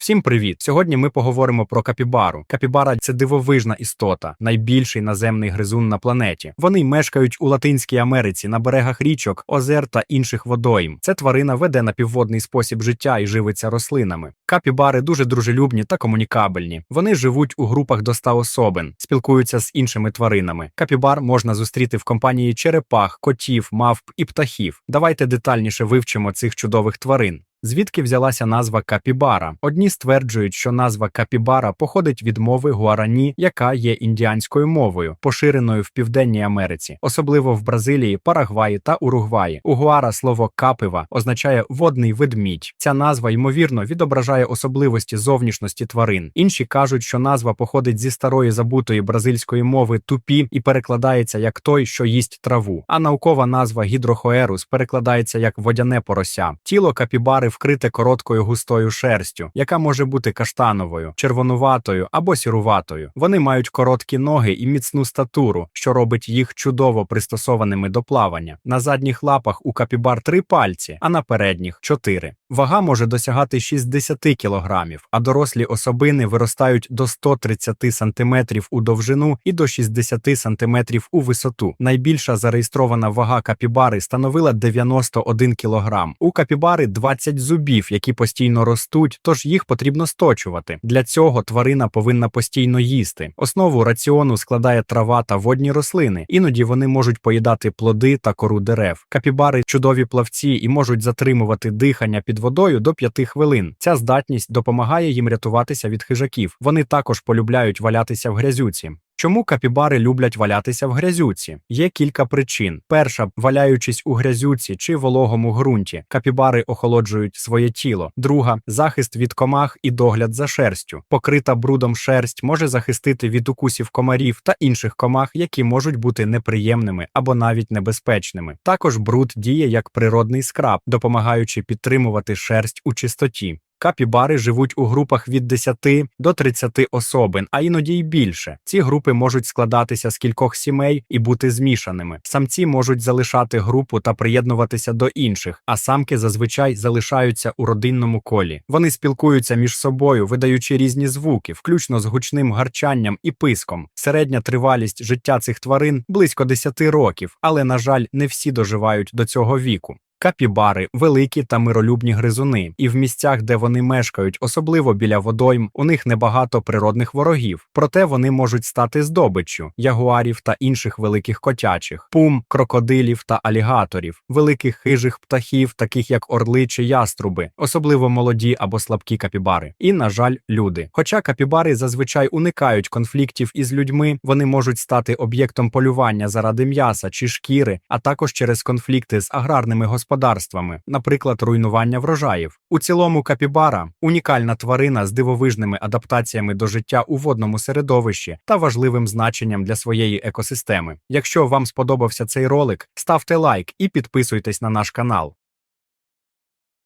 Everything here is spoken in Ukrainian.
Всім привіт! Сьогодні ми поговоримо про капібару. Капібара це дивовижна істота, найбільший наземний гризун на планеті. Вони мешкають у Латинській Америці на берегах річок, озер та інших водойм. Ця тварина веде напівводний спосіб життя і живиться рослинами. Капібари дуже дружелюбні та комунікабельні. Вони живуть у групах до 100 особин, спілкуються з іншими тваринами. Капібар можна зустріти в компанії черепах, котів, мавп і птахів. Давайте детальніше вивчимо цих чудових тварин. Звідки взялася назва капібара? Одні стверджують, що назва капібара походить від мови гуарані, яка є індіанською мовою, поширеною в Південній Америці, особливо в Бразилії, Парагваї та Уругваї. У гуара слово капива означає водний ведмідь. Ця назва ймовірно відображає особливості зовнішності тварин. Інші кажуть, що назва походить зі старої забутої бразильської мови тупі і перекладається як той, що їсть траву. А наукова назва гідрохоерус перекладається як водяне порося. Тіло капібари вкрите короткою густою шерстю, яка може бути каштановою, червонуватою або сіруватою. Вони мають короткі ноги і міцну статуру, що робить їх чудово пристосованими до плавання. На задніх лапах у капібар три пальці, а на передніх чотири. Вага може досягати 60 кілограмів, а дорослі особини виростають до 130 сантиметрів у довжину і до 60 сантиметрів у висоту. Найбільша зареєстрована вага капібари становила 91 кілограм. У капібари 20 зубів, які постійно ростуть, тож їх потрібно сточувати. Для цього тварина повинна постійно їсти. Основу раціону складає трава та водні рослини. Іноді вони можуть поїдати плоди та кору дерев. Капібари чудові плавці і можуть затримувати дихання під водою до 5 хвилин. Ця здатність допомагає їм рятуватися від хижаків. Вони також полюбляють валятися в грязюці. Чому капібари люблять валятися в грязюці? Є кілька причин. Перша, валяючись у грязюці чи вологому ґрунті, капібари охолоджують своє тіло. Друга захист від комах і догляд за шерстю. Покрита брудом шерсть може захистити від укусів комарів та інших комах, які можуть бути неприємними або навіть небезпечними. Також бруд діє як природний скраб, допомагаючи підтримувати шерсть у чистоті. Капібари живуть у групах від 10 до 30 особин, а іноді й більше. Ці групи можуть складатися з кількох сімей і бути змішаними. Самці можуть залишати групу та приєднуватися до інших, а самки зазвичай залишаються у родинному колі. Вони спілкуються між собою, видаючи різні звуки, включно з гучним гарчанням і писком. Середня тривалість життя цих тварин близько 10 років, але, на жаль, не всі доживають до цього віку. Капібари великі та миролюбні гризуни, і в місцях, де вони мешкають, особливо біля водойм, у них небагато природних ворогів. Проте вони можуть стати здобиччю ягуарів та інших великих котячих, пум, крокодилів та алігаторів, великих хижих птахів, таких як орли чи яструби, особливо молоді або слабкі капібари. І, на жаль, люди. Хоча капібари зазвичай уникають конфліктів із людьми, вони можуть стати об'єктом полювання заради м'яса чи шкіри, а також через конфлікти з аграрними господарствами господарствами, наприклад, руйнування врожаїв. У цілому капібара унікальна тварина з дивовижними адаптаціями до життя у водному середовищі та важливим значенням для своєї екосистеми. Якщо вам сподобався цей ролик, ставте лайк і підписуйтесь на наш канал.